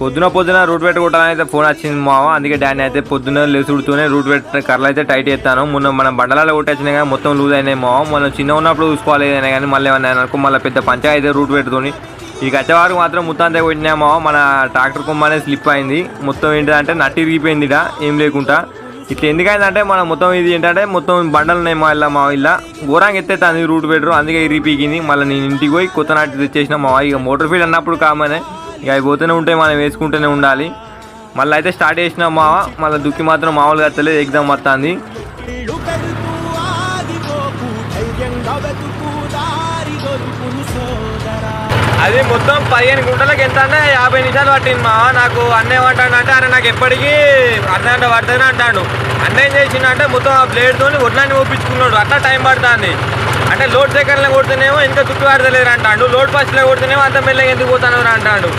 పొద్దున పొద్దున రూట్ పెట్ అయితే ఫోన్ వచ్చింది మావ అందుకే డాడీ అయితే పొద్దున లేచుడుతూనే రూట్ పెట్టిన కర్రలు అయితే టైట్ చేస్తాను. మొన్న మన బండలాలో కొట్టేసినా కానీ మొత్తం లూజ్ అయినాయి మావ మనం చిన్న ఉన్నప్పుడు చూసుకోవాలి అయినా కానీ మళ్ళీ ఏమన్నా అనుకో మళ్ళీ పెద్ద పంచాయతీ రూట్ పెట్టుతోని ఈ కచ్చేవారికి మాత్రం మొత్తం అంతా కొట్టినా మావ మన ట్రాక్టర్ కొమ్మనే స్లిప్ అయింది. మొత్తం ఏంటంటే నట్టి ఇరిగిపోయింది ఇట ఏం లేకుండా. ఇట్లా ఎందుకైందంటే మనం మొత్తం ఇది ఏంటంటే మొత్తం బండలు ఉన్నాయి మా ఇల్లా మా ఇల్లా ఘోరంగా ఎత్తేస్తుంది రూట్ పెట్టరు అందుకే ఇరిగిపోయింది మళ్ళీ నేను ఇంటికి పోయి కొత్త నాటి తెచ్చేసిన మా ఇక మోటార్ ఫీల్డ్ అన్నప్పుడు కామనే. ఇక అవి పోతూనే ఉంటాయి మనం వేసుకుంటూనే ఉండాలి. మళ్ళీ అయితే స్టార్ట్ చేసిన మావ మళ్ళీ దుక్కి మాత్రం మామూలుగా వస్తలేదు ఎగ్జామ్ వస్తుంది. అది మొత్తం పదిహేను గుంటలకు ఎంత అంటే యాభై నిమిషాలు పట్టింది మా నాకు అన్న ఏమంటాడు అంటే అరే నాకు ఎప్పటికీ అన్న అంటే పడుతుంది అంటాడు. అన్న ఏం అంటే మొత్తం ఆ బ్లేడ్తో ఒడ్లాన్ని ఒప్పించుకున్నాడు అట్లా టైం పడుతుంది. అంటే లోడ్ సెకండ్లో కొడితేనేమో ఇంకా చుట్టూ పడతలేరు అంటాడు. లోడ్ ఫస్ట్లో కొడితేనేమో అంత మెల్లగా ఎందుకు పోతాను అంటాడు.